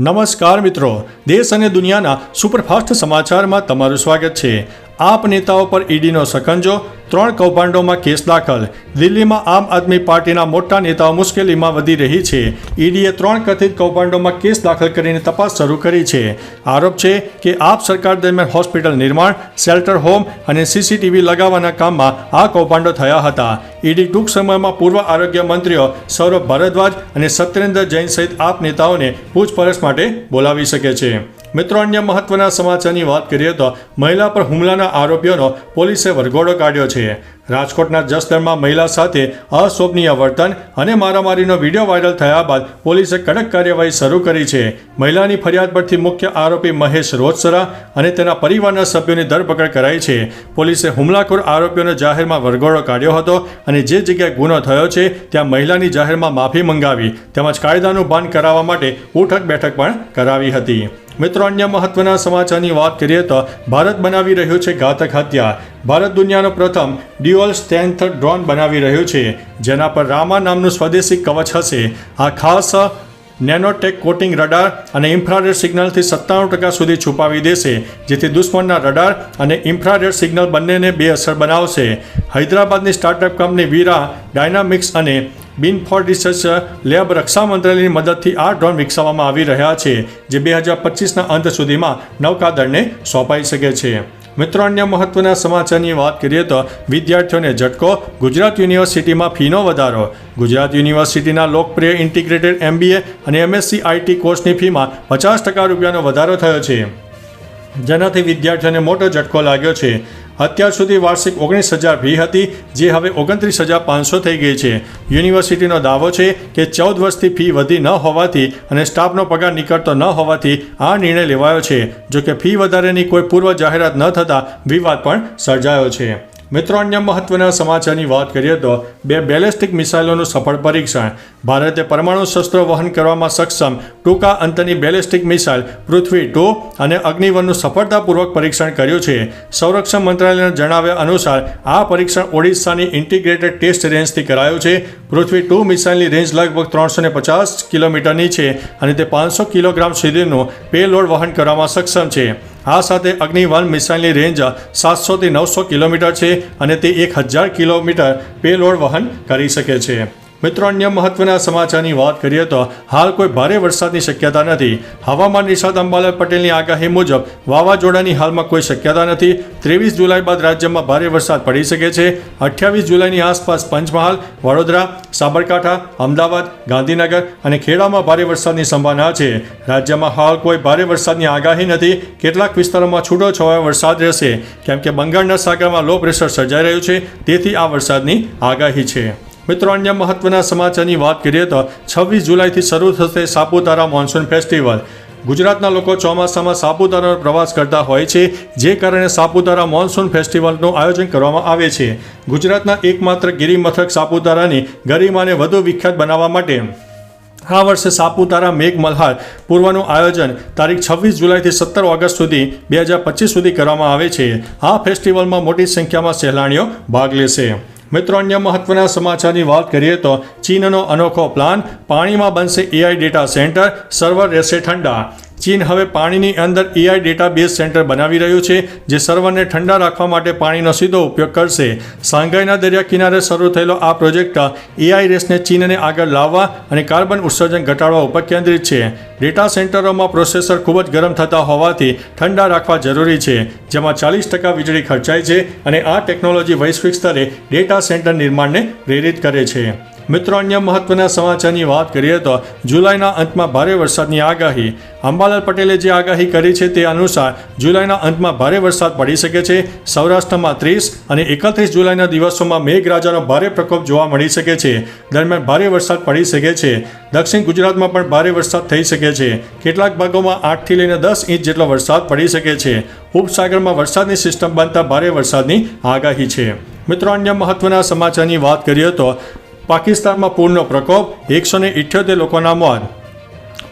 નમસ્કાર મિત્રો દેશ અને દુનિયાના સુપરફાસ્ટ સમાચારમાં તમારું સ્વાગત છે. આપ નેતાઓ પર ઈડીનો સકંજો, ત્રણ કૌભાંડોમાં કેસ દાખલ. દિલ્હીમાં આમ આદમી પાર્ટીના મોટા નેતાઓ મુશ્કેલીમાં વધી રહી છે. ઈડીએ ત્રણ કથિત કૌભાંડોમાં કેસ દાખલ કરીને તપાસ શરૂ કરી છે. આરોપ છે કે આપ સરકાર દરમિયાન હોસ્પિટલ નિર્માણ, શેલ્ટર હોમ અને સીસીટીવી લગાવવાના કામમાં આ કૌભાંડો થયા હતા. ઈડી ટૂંક સમયમાં પૂર્વ આરોગ્ય મંત્રીઓ સૌરભ ભારદ્વાજ અને સત્યેન્દ્ર જૈન સહિત આપ નેતાઓને પૂછપરછ માટે બોલાવી શકે છે. મિત્રો, અન્ય મહત્વના સમાચારની વાત કરીએ તો મહિલા પર હુમલાના આરોપીઓનો પોલીસે વરઘોડો કાઢ્યો છે. રાજકોટના જસદણમાં મહિલા સાથે અશોભનીય વર્તન અને મારામારીનો વીડિયો વાયરલ થયા બાદ પોલીસે કડક કાર્યવાહી શરૂ કરી છે. મહિલાની ફરિયાદ પરથી મુખ્ય આરોપી મહેશ રોજસરા અને તેના પરિવારના સભ્યોની ધરપકડ કરાઈ છે. પોલીસે હુમલાખોર આરોપીઓનો જાહેરમાં વરઘોડો કાઢ્યો હતો અને જે જગ્યાએ ગુનો થયો છે, ત્યાં મહિલાની જાહેરમાં માફી મંગાવી તેમજ કાયદાનું ભાન કરાવવા માટે ઉઠક બેઠક પણ કરાવી હતી. મિત્રો, અન્ય મહત્વના સમાચારની વાત કરીએ તો ભારત બનાવી રહ્યું છે ઘાતક હત્યા. ભારત દુનિયાનો પ્રથમ ડ્યુઅલ સ્ટ્રેન્થ ડ્રોન બનાવી રહ્યું છે, જેના પર રામા નામનું સ્વદેશી કવચ હશે. આ ખાસ નેનોટેક કોટિંગ રડાર અને ઇન્ફ્રારેડ સિગ્નલથી સત્તાણું ટકા સુધી છુપાવી દેશે, જેથી દુશ્મનના રડાર અને ઇન્ફ્રારેડ સિગ્નલ બંનેને બે અસર બનાવશે. હૈદરાબાદની સ્ટાર્ટઅપ કંપની વીરા ડાયનામિક્સ અને બિનફોર રિસર્ચ લેબ રક્ષા મંત્રાલયની મદદથી આ ડ્રોન વિકસાવવામાં આવી રહ્યા છે, જે બે હજાર પચીસના અંત સુધીમાં નૌકાદળને સોંપાઈ શકે છે. મિત્રો, અન્ય મહત્વના સમાચારની વાત કરીએ તો વિદ્યાર્થીઓને ઝટકો, ગુજરાત યુનિવર્સિટીમાં ફીનો વધારો. ગુજરાત યુનિવર્સિટીના લોકપ્રિય ઇન્ટિગ્રેટેડ એમબીએ અને એમએસસી આઈટી કોર્સની ફીમાં પચાસ ટકા રૂપિયાનો વધારો થયો છે. જેનાથી વિદ્યાર્થીઓને મોટો ઝટકો લાગ્યો છે. અત્યાર સુધી વાર્ષિક ઓગણીસ હજાર ફી હતી, જે હવે ઓગણત્રીસ હજાર પાંચસો થઈ ગઈ છે. યુનિવર્સિટીનો દાવો છે કે ચૌદ વર્ષથી ફી વધી ન હોવાથી અને સ્ટાફનો પગાર નીકળતો ન હોવાથી આ નિર્ણય લેવાયો છે. જોકે ફી વધારેની કોઈ પૂર્વ જાહેરાત ન થતાં વિવાદ પણ સર્જાયો છે. મિત્રો, અન્ય મહત્વના સમાચારની વાત કરીએ તો બે બેલેસ્ટિક મિસાઇલોનું સફળ પરીક્ષણ. ભારતે પરમાણુ શસ્ત્ર વહન કરવામાં સક્ષમ ટૂંકા અંતરની બેલેસ્ટિક મિસાઇલ પૃથ્વી ટુ અને અગ્નિવનનું સફળતાપૂર્વક પરીક્ષણ કર્યું છે. સંરક્ષણ મંત્રાલયના જણાવ્યા અનુસાર, આ પરીક્ષણ ઓડિશાની ઇન્ટિગ્રેટેડ ટેસ્ટ રેન્જથી કરાયું છે. પૃથ્વી ટુ મિસાઇલની રેન્જ લગભગ ત્રણસો પચાસ કિલોમીટરની છે અને તે પાંચસો કિલોગ્રામ સુધીનું પેલોડ વહન કરવામાં સક્ષમ છે. આ સાથે અગ્નિવન મિસાઇલની રેન્જ સાતસોથી નવસો કિલોમીટર છે અને તે એક હજાર કિલોમીટર પેલોડ વહન કરી શકે છે. મિત્રો, અન્ય મહત્વના સમાચારની વાત કરીએ તો હાલ કોઈ ભારે વરસાદની શક્યતા નથી. હવામાન નિષ્ણાત અંબાલાલ પટેલની આગાહી મુજબ, વાવાઝોડાની હાલમાં કોઈ શક્યતા નથી. ત્રેવીસ જુલાઈ બાદ રાજ્યમાં ભારે વરસાદ પડી શકે છે. અઠ્યાવીસ જુલાઈની આસપાસ પંચમહાલ, વડોદરા, સાબરકાંઠા, અમદાવાદ, ગાંધીનગર અને ખેડામાં ભારે વરસાદની સંભાવના છે. રાજ્યમાં હાલ કોઈ ભારે વરસાદની આગાહી નથી. કેટલાક વિસ્તારોમાં છૂટો છવાયો વરસાદ રહેશે. કેમ કે બંગાળના સાગરમાં લો પ્રેશર સર્જાઈ રહ્યું છે. તેથી આ વરસાદની આગાહી છે. મિત્રો, અન્ય મહત્વના સમાચારની વાત કરીએ તો છવ્વીસ જુલાઈથી શરૂ થશે સાપુતારા મોન્સૂન ફેસ્ટિવલ. ગુજરાતના લોકો ચોમાસામાં સાપુતારાનો પ્રવાસ કરતા હોય છે, જે કારણે સાપુતારા મોન્સૂન ફેસ્ટિવલનું આયોજન કરવામાં આવે છે. ગુજરાતના એકમાત્ર ગિરિમથક સાપુતારાની ગરિમાને વધુ વિખ્યાત બનાવવા માટે આ વર્ષે સાપુતારા મેઘ મલ્હાર પૂર્વનું આયોજન તારીખ છવ્વીસ જુલાઈથી સત્તર ઓગસ્ટ સુધી બે હજાર પચીસ સુધી કરવામાં આવે છે. આ ફેસ્ટિવલમાં મોટી સંખ્યામાં સહેલાણીઓ ભાગ લેશે. મિત્રો, અન્ય મહત્વના સમાચારની વાત કરીએ તો ચીનનો અનોખો પ્લાન પાણીમાં બનશે એઆઈ ડેટા સેન્ટર સર્વર રહેશે ઠંડા. ચીન હવે પાણીની અંદર એઆઈ ડેટા બેઝ સેન્ટર બનાવી રહ્યું છે, જે સર્વરને ઠંડા રાખવા માટે પાણીનો સીધો ઉપયોગ કરશે. સાંઘાઈના દરિયા કિનારે શરૂ થયેલો આ પ્રોજેક્ટ એઆઈ રેસને ચીનને આગળ લાવવા અને કાર્બન ઉત્સર્જન ઘટાડવા ઉપર કેન્દ્રિત છે. ડેટા સેન્ટરોમાં પ્રોસેસર ખૂબ જ ગરમ થતા હોવાથી ઠંડા રાખવા જરૂરી છે, જેમાં ચાલીસ ટકા વીજળી ખર્ચાય છે અને આ ટેકનોલોજી વૈશ્વિક સ્તરે ડેટા સેન્ટર નિર્માણને પ્રેરિત કરે છે. મિત્રો, અન્ય મહત્વના સમાચારની વાત કરીએ તો જુલાઈના અંતમાં ભારે વરસાદની આગાહી. અંબાલાલ પટેલે જે આગાહી કરી છે તે અનુસાર જુલાઈના અંતમાં ભારે વરસાદ પડી શકે છે. સૌરાષ્ટ્રમાં ત્રીસ અને એકત્રીસ જુલાઈના દિવસોમાં મેઘરાજાનો ભારે પ્રકોપ જોવા મળી શકે છે. દરમિયાન ભારે વરસાદ પડી શકે છે. દક્ષિણ ગુજરાતમાં પણ ભારે વરસાદ થઈ શકે છે. કેટલાક ભાગોમાં આઠથી લઈને દસ ઇંચ જેટલો વરસાદ પડી શકે છે. ઉપસાગરમાં વરસાદની સિસ્ટમ બનતા ભારે વરસાદની આગાહી છે. મિત્રો, અન્ય મહત્વના સમાચારની વાત કરીએ તો પાકિસ્તાનમાં પૂરનો પ્રકોપ એકસો ને ઇઠ્યોતેર લોકોના મોત.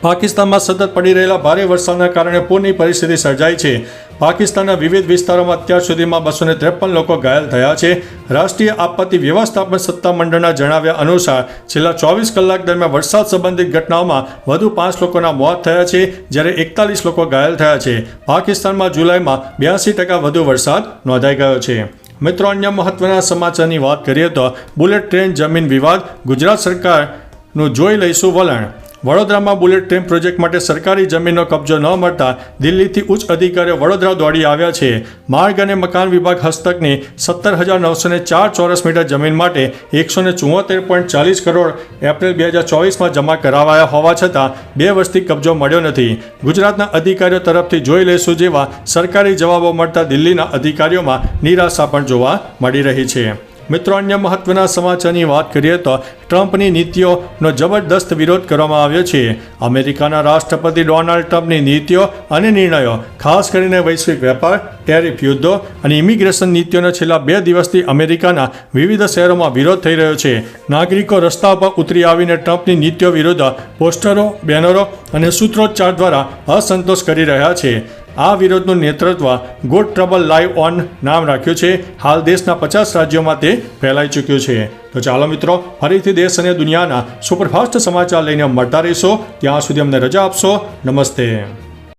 પાકિસ્તાનમાં સતત પડી રહેલા ભારે વરસાદના કારણે પૂરની પરિસ્થિતિ સર્જાઈ છે. પાકિસ્તાનના વિવિધ વિસ્તારોમાં અત્યાર સુધીમાં બસો ને ત્રેપન લોકો ઘાયલ થયા છે. રાષ્ટ્રીય આપત્તિ વ્યવસ્થાપન સત્તામંડળના જણાવ્યા અનુસાર, છેલ્લા ચોવીસ કલાક દરમિયાન વરસાદ સંબંધિત ઘટનાઓમાં વધુ પાંચ લોકોના મોત થયા છે, જ્યારે એકતાલીસ લોકો ઘાયલ થયા છે. પાકિસ્તાનમાં જુલાઈમાં બ્યાસી ટકા વધુ વરસાદ નોંધાઈ ગયો છે. મિત્રો, અન્ય મહત્વના સમાચારની વાત કરીએ તો બુલેટ ટ્રેન જમીન વિવાદ ગુજરાત સરકારનું જોઈ લઈશું વલણ. વડોદરામાં બુલેટ ટ્રેન પ્રોજેક્ટ માટે સરકારી જમીનનો કબજો ન મળતા દિલ્હીથી ઉચ્ચ અધિકારીઓ વડોદરા દોડી આવ્યા છે. માર્ગ અને મકાન વિભાગ હસ્તકની સત્તર હજાર નવસો ને ચાર ચોરસ મીટર જમીન માટે એકસો ને ચુમ્મોતેર પોઈન્ટ ચાલીસ કરોડ એપ્રિલ બે હજાર ચોવીસમાં જમા કરાવાયા હોવા છતાં બે વર્ષથી કબજો મળ્યો નથી. ગુજરાતના અધિકારીઓ તરફથી જોઈ લેશું જેવા સરકારી જવાબો મળતા દિલ્હીના અધિકારીઓમાં નિરાશા પણ જોવા મળી રહી છે. મિત્રો, અન્ય મહત્વના સમાચારની વાત કરીએ તો ટ્રમ્પની નીતિઓનો જબરદસ્ત વિરોધ કરવામાં આવ્યો છે. અમેરિકાના રાષ્ટ્રપતિ ડોનાલ્ડ ટ્રમ્પની નીતિઓ અને નિર્ણયો, ખાસ કરીને વૈશ્વિક વેપાર, ટેરિફ યુદ્ધો અને ઇમિગ્રેશન નીતિઓનો છેલ્લા બે દિવસથી અમેરિકાના વિવિધ શહેરોમાં વિરોધ થઈ રહ્યો છે. નાગરિકો રસ્તા પર ઉતરી આવીને ટ્રમ્પની નીતિઓ વિરુદ્ધ પોસ્ટરો, બેનરો અને સૂત્રોચ્ચાર દ્વારા અસંતોષ કરી રહ્યા છે. આ વિરોધનું નેતૃત્વ ગુડ ટ્રબલ લાઈવ ઓન નામ રાખ્યું છે. હાલ દેશના પચાસ રાજ્યોમાં તે ફેલાઈ ચૂક્યું છે. તો ચાલો મિત્રો, ફરીથી દેશ અને દુનિયાના સુપરફાસ્ટ સમાચાર લઈને મળતા રહીશો. ત્યાં સુધી અમને રજા આપશો. નમસ્તે.